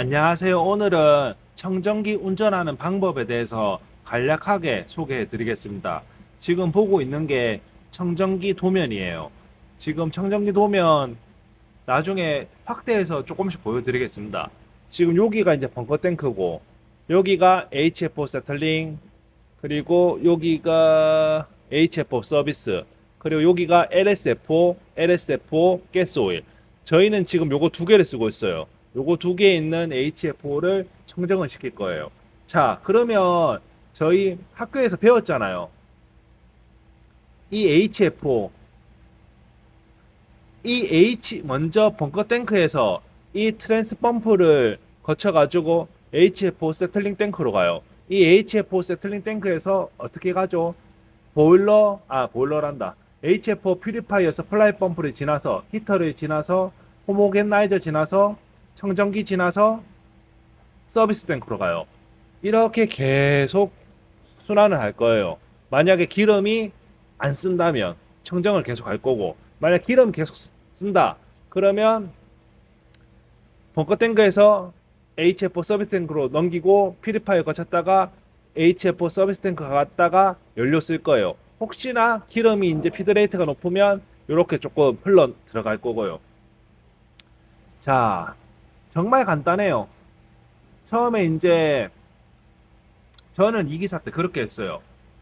안녕하세요. 오늘은 청정기 운전하는 방법에 대해서 간략하게 소개해 드리겠습니다. 지금 보고 있는 게 청정기 도면이에요. 지금 청정기 도면 나중에 확대해서 조금씩 보여드리겠습니다. 지금 여기가 이제 벙커 탱크고 여기가 HFO 세틀링 그리고 여기가 HFO 서비스 그리고 여기가 LSFO, LSFO 가스 오일. 저희는 지금 요거 두 개를 쓰고 있어요. 요거 두 개에 있는 HFO를 청정을 시킬 거예요. 자, 그러면 저희 학교에서 배웠잖아요. 이 HFO, 이 H 먼저 벙커 탱크에서 이 트랜스 펌프를 거쳐가지고 HFO 세틀링 탱크로 가요. 이 HFO 세틀링 탱크에서 어떻게 가죠? 보일러, 아 보일러란다. HFO 퓨리파이어 서플라이 펌프를 지나서 히터를 지나서 호모겐나이저 지나서 청정기 지나서 서비스 탱크로 가요. 이렇게 계속 순환을 할 거예요. 만약에 기름이 안 쓴다면 청정을 계속 할 거고 만약 기름 계속 쓰- 쓴다 그러면 벙커 탱크에서 HFO 서비스 탱크로 넘기고 퓨리파이어 거쳤다가 HFO 서비스 탱크 갔다가 연료 쓸 거예요. 혹시나 기름이 이제 피드레이트가 높으면 이렇게 조금 흘러 들어갈 거고요. 자, 정말 간단해요. 처음에 이제 저는 이 기사 때 그렇게 했어요.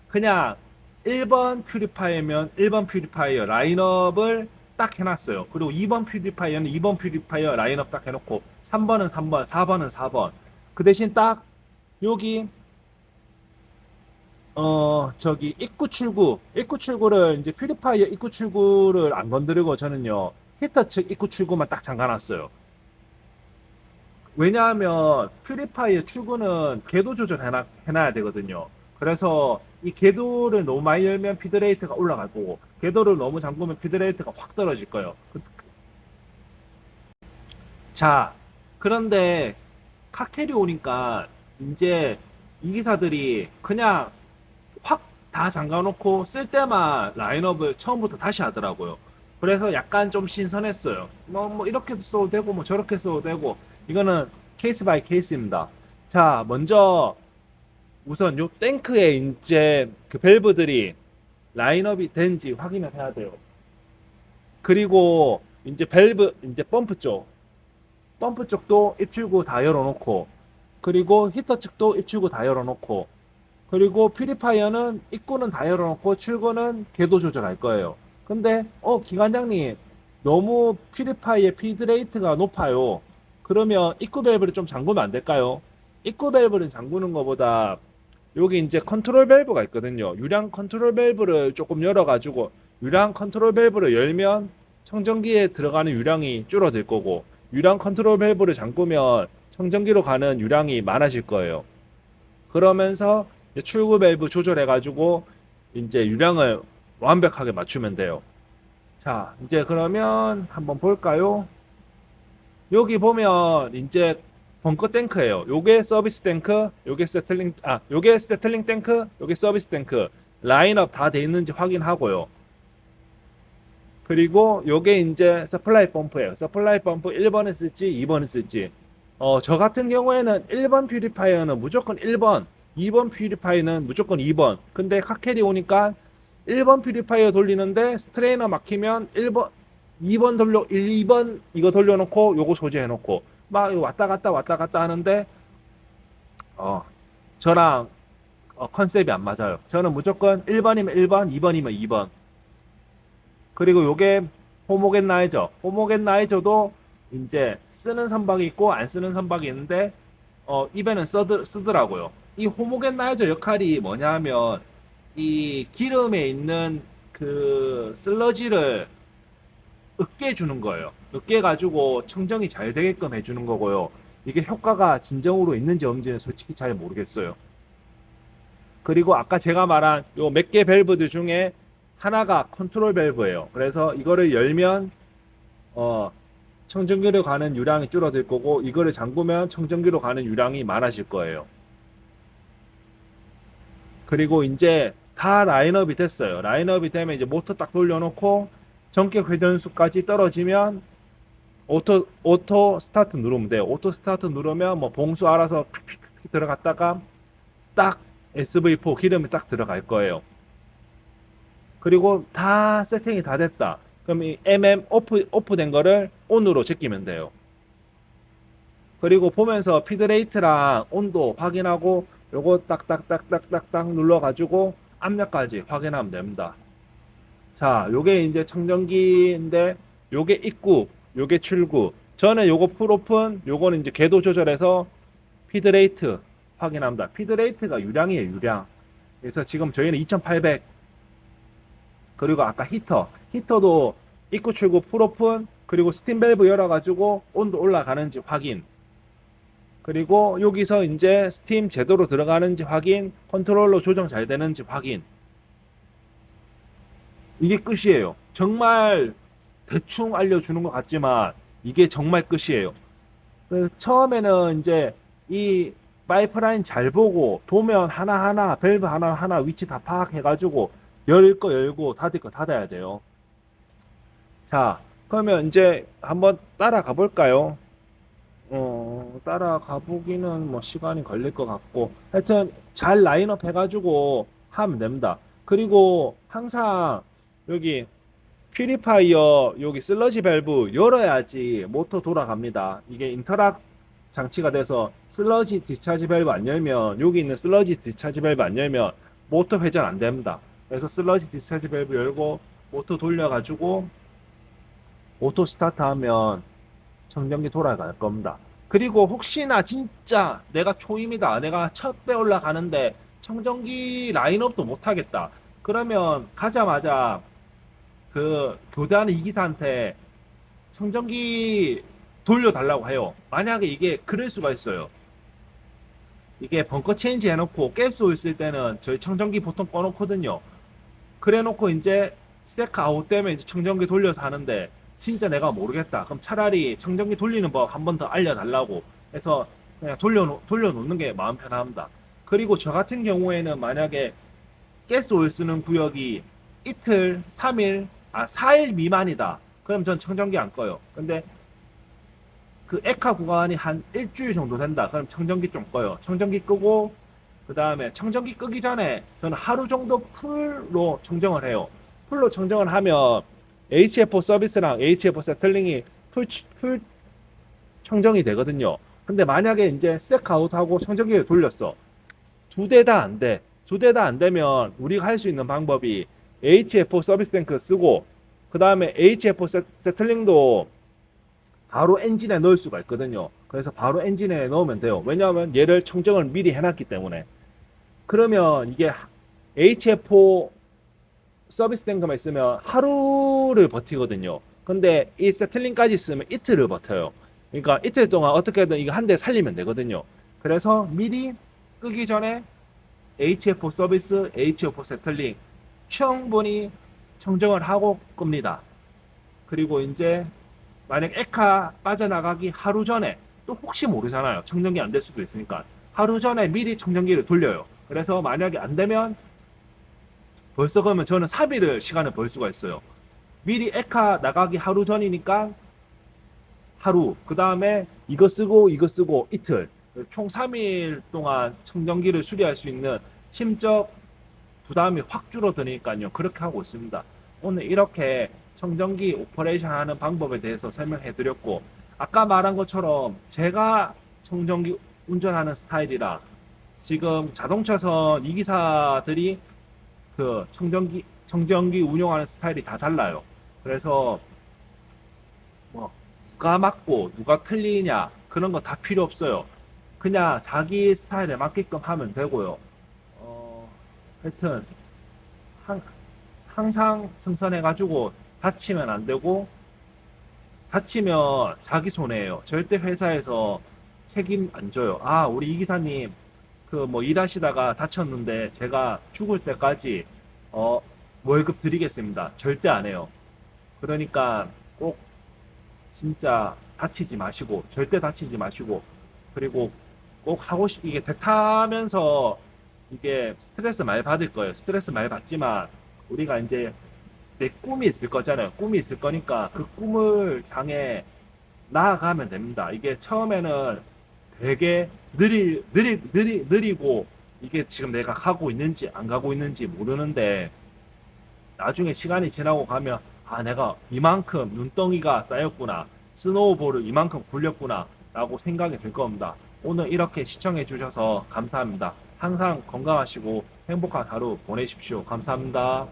그냥 1번 퓨리파이어면 1번 퓨리파이어 라인업을 딱 해놨어요. 그리고 2번 퓨리파이어는 2번 퓨리파이어 라인업 딱 해놓고 3번은 3번, 4번은 4번. 그 대신 딱 여기 어 저기 입구 출구 입구 출구를 이제 퓨리파이어 입구 출구를 안 건드리고 저는요 히터 측 입구 출구만 딱 잠가놨어요. 왜냐하면 퓨리파이어 출구는 궤도 조절 해놔, 해놔야 되거든요. 그래서 이 궤도를 너무 많이 열면 피드레이트가 올라갈 거고 궤도를 너무 잠그면 피드레이트가 확 떨어질 거예요. 그- 자, 그런데 카케리 오니까 이제 이 기사들이 그냥 확 다 잠가놓고 쓸 때만 라인업을 처음부터 다시 하더라고요. 그래서 약간 좀 신선했어요. 뭐, 뭐 이렇게도 써도 되고 뭐 저렇게 써도 되고 이거는 케이스 바이 케이스입니다. 자, 먼저 우선 요 탱크에 이제 그 밸브들이 라인업이 된지 확인을 해야 돼요. 그리고 이제 밸브 이제 펌프 쪽 펌프 쪽도 입출구 다 열어놓고 그리고 히터 측도 입출구 다 열어놓고 그리고 퓨리파이어는 입구는 다 열어놓고 출구는 궤도 조절할 거예요. 근데 어 기관장님 너무 퓨리파이어 피드레이트가 높아요. 그러면 입구 밸브를 좀 잠그면 안 될까요? 입구 밸브를 잠그는 것보다 여기 이제 컨트롤 밸브가 있거든요. 유량 컨트롤 밸브를 조금 열어가지고 유량 컨트롤 밸브를 열면 청정기에 들어가는 유량이 줄어들 거고 유량 컨트롤 밸브를 잠그면 청정기로 가는 유량이 많아질 거예요. 그러면서 출구 밸브 조절해가지고 이제 유량을 완벽하게 맞추면 돼요. 자, 이제 그러면 한번 볼까요? 여기 보면 이제 벙커 탱크예요. 요게 서비스 탱크, 요게 세틀링 아, 요게 세틀링 탱크, 요게 서비스 탱크. 라인업 다 돼 있는지 확인하고요. 그리고 요게 이제 서플라이 펌프예요. 서플라이 펌프 1번을 쓸지 2번을 쓸지. 어, 저 같은 경우에는 1번 퓨리파이어는 무조건 1번, 2번 퓨리파이어는 무조건 2번. 근데 카켈이 오니까 1번 퓨리파이어 돌리는데 스트레이너 막히면 1번, 2번 돌려 1, 2번 이거 돌려놓고 요거 소지해놓고 막 왔다 갔다 왔다 갔다 하는데 어 저랑 어, 컨셉이 안 맞아요. 저는 무조건 1번이면 1번, 2번이면 2번. 그리고 요게 호모겐나이저. 호모겐나이저도 이제 쓰는 선박이 있고 안 쓰는 선박이 있는데 어 입에는 써드, 쓰더라고요. 이 호모겐나이저 역할이 뭐냐면 이 기름에 있는 그 슬러지를 으깨 주는 거예요. 으깨 가지고 청정이 잘 되게끔 해주는 거고요. 이게 효과가 진정으로 있는지 없는지는 솔직히 잘 모르겠어요. 그리고 아까 제가 말한 요 몇 개 밸브들 중에 하나가 컨트롤 밸브예요. 그래서 이거를 열면 어 청정기로 가는 유량이 줄어들 거고 이거를 잠그면 청정기로 가는 유량이 많아질 거예요. 그리고 이제 다 라인업이 됐어요. 라인업이 되면 이제 모터 딱 돌려놓고 전격 회전수까지 떨어지면 오토 오토 스타트 누르면 돼요. 오토 스타트 누르면 뭐 봉수 알아서 들어갔다가 딱 SV4 기름이 딱 들어갈 거예요. 그리고 다 세팅이 다 됐다. 그럼 이 MM 오프 오프된 거를 온으로 제끼면 돼요. 그리고 보면서 피드레이트랑 온도 확인하고 요거 딱딱딱딱딱딱 눌러 가지고 압력까지 확인하면 됩니다. 자, 요게 이제 청정기인데 요게 입구, 요게 출구. 저는 요거 풀오픈, 요거는 이제 궤도 조절해서 피드레이트 확인합니다. 피드레이트가 유량이에요, 유량. 그래서 지금 저희는 2800 그리고 아까 히터, 히터도 입구 출구 풀오픈 그리고 스팀 밸브 열어 가지고 온도 올라가는지 확인. 그리고 여기서 이제 스팀 제대로 들어가는지 확인, 컨트롤러 조정 잘 되는지 확인. 이게 끝이에요. 정말 대충 알려주는 것 같지만 이게 정말 끝이에요. 그 처음에는 이제 이 파이프라인 잘 보고 도면 하나하나 밸브 하나하나 위치 다 파악해가지고 열 거 열고 닫을 거 닫아야 돼요. 자, 그러면 이제 한번 따라가 볼까요? 어, 따라가 보기는 뭐 시간이 걸릴 것 같고 하여튼 잘 라인업 해가지고 하면 됩니다. 그리고 항상 여기 퓨리파이어 여기 슬러지 밸브 열어야지 모터 돌아갑니다. 이게 인터락 장치가 돼서 슬러지 디차지 밸브 안 열면 여기 있는 슬러지 디차지 밸브 안 열면 모터 회전 안 됩니다. 그래서 슬러지 디차지 밸브 열고 모터 돌려가지고 오토 스타트 하면 청정기 돌아갈 겁니다. 그리고 혹시나 진짜 내가 초임이다. 내가 첫 배 올라가는데 청정기 라인업도 못 하겠다. 그러면 가자마자 그 교대하는 이기사한테 청정기 돌려달라고 해요. 만약에 이게 그럴 수가 있어요. 이게 벙커 체인지 해놓고 가스 쓸 때는 저희 청정기 보통 꺼놓거든요. 그래 놓고 이제 세크 아웃 때문에 이제 청정기 돌려서 하는데 진짜 내가 모르겠다. 그럼 차라리 청정기 돌리는 법 한 번 더 알려달라고 해서 그냥 돌려 돌려놓는 게 마음 편합니다. 그리고 저 같은 경우에는 만약에 가스 오일 쓰는 구역이 이틀, 3일, 아 4일 미만이다. 그럼 전 청정기 안 꺼요. 근데 그 에카 구간이 한 일주일 정도 된다. 그럼 청정기 좀 꺼요. 청정기 끄고 그 다음에 청정기 끄기 전에 저는 하루 정도 풀로 청정을 해요. 풀로 청정을 하면 HFO 서비스랑 HFO 세틀링이 풀, 풀 청정이 되거든요. 근데 만약에 이제 섹아웃하고 청정기를 돌렸어. 두 대 다 안 돼. 두 대 다 안 되면 우리가 할 수 있는 방법이 HFO 서비스 탱크 쓰고 그 다음에 HFO 세, 세틀링도 바로 엔진에 넣을 수가 있거든요. 그래서 바로 엔진에 넣으면 돼요. 왜냐하면 얘를 청정을 미리 해놨기 때문에. 그러면 이게 HFO 서비스 탱크만 있으면 하루를 버티거든요. 근데 이 세틀링까지 있으면 이틀을 버텨요. 그러니까 이틀 동안 어떻게든 이거 한 대 살리면 되거든요. 그래서 미리 끄기 전에 HFO 서비스, HFO 세틀링 충분히 청정을 하고 끕니다. 그리고 이제 만약 에카 빠져나가기 하루 전에 또 혹시 모르잖아요. 청정기 안 될 수도 있으니까 하루 전에 미리 청정기를 돌려요. 그래서 만약에 안 되면 벌써 그러면 저는 3일을 시간을 벌 수가 있어요. 미리 에카 나가기 하루 전이니까 하루, 그 다음에 이거 쓰고 이거 쓰고 이틀, 총 3일 동안 청정기를 수리할 수 있는 심적 부담이 확 줄어드니까요. 그렇게 하고 있습니다. 오늘 이렇게 청정기 오퍼레이션 하는 방법에 대해서 설명해 드렸고, 아까 말한 것처럼 제가 청정기 운전하는 스타일이라 지금 자동차선 이 기사들이 그 청정기 청정기 운영하는 스타일이 다 달라요. 그래서 뭐 누가 맞고 누가 틀리냐 그런 거 다 필요 없어요. 그냥 자기 스타일에 맞게끔 하면 되고요. 어, 하여튼 항, 항상 승선해가지고 다치면 안 되고 다치면 자기 손해예요. 절대 회사에서 책임 안 져요. 아 우리 이 기사님 그 뭐 일하시다가 다쳤는데 제가 죽을 때까지 어 월급 드리겠습니다. 절대 안 해요. 그러니까 꼭 진짜 다치지 마시고 절대 다치지 마시고 그리고 꼭 하고 싶 이게 배 타면서 이게 스트레스 많이 받을 거예요. 스트레스 많이 받지만 우리가 이제 내 꿈이 있을 거잖아요. 꿈이 있을 거니까 그 꿈을 향해 나아가면 됩니다. 이게 처음에는 되게 느리, 느리, 느리, 느리고 이게 지금 내가 가고 있는지 안 가고 있는지 모르는데 나중에 시간이 지나고 가면 아 내가 이만큼 눈덩이가 쌓였구나 스노우볼을 이만큼 굴렸구나 라고 생각이 들 겁니다. 오늘 이렇게 시청해 주셔서 감사합니다. 항상 건강하시고 행복한 하루 보내십시오. 감사합니다.